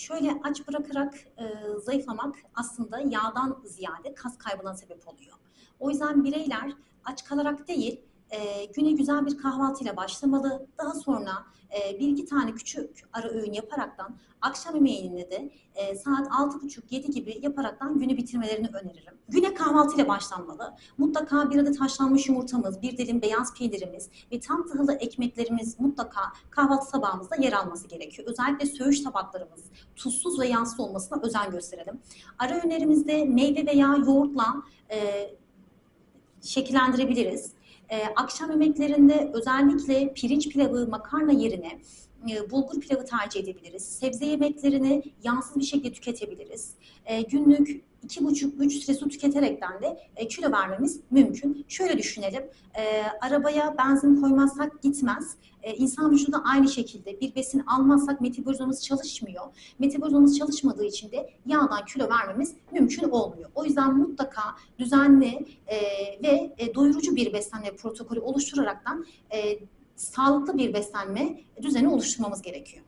Şöyle aç bırakarak e, zayıflamak aslında yağdan ziyade kas kaybına sebep oluyor. O yüzden bireyler aç kalarak değil, e, güne güzel bir kahvaltıyla başlamalı. Daha sonra e, bir iki tane küçük ara öğün yaparaktan akşam yemeğini de e, saat 6.30-7 gibi yaparaktan günü bitirmelerini öneririm. Güne kahvaltıyla başlanmalı. Mutlaka bir adet haşlanmış yumurtamız, bir dilim beyaz peynirimiz ve tam tahıllı ekmeklerimiz mutlaka kahvaltı tabağımızda yer alması gerekiyor. Özellikle söğüş tabaklarımız tuzsuz ve yağsız olmasına özen gösterelim. Ara öğünlerimizde meyve veya yoğurtla e, şekillendirebiliriz. Ee, akşam yemeklerinde özellikle pirinç pilavı, makarna yerine e, bulgur pilavı tercih edebiliriz. Sebze yemeklerini yağsız bir şekilde tüketebiliriz. E, günlük 2,5-3 litre su tüketerekten de e, kilo vermemiz mümkün. Şöyle düşünelim, arabaya benzin koymazsak gitmez. E, insan vücudu aynı şekilde bir besin almazsak metabolizmamız çalışmıyor. Metabolizmamız çalışmadığı için de yağdan kilo vermemiz mümkün olmuyor. O yüzden mutlaka düzenli ve doyurucu bir beslenme protokolü oluşturaraktan sağlıklı bir beslenme düzeni oluşturmamız gerekiyor.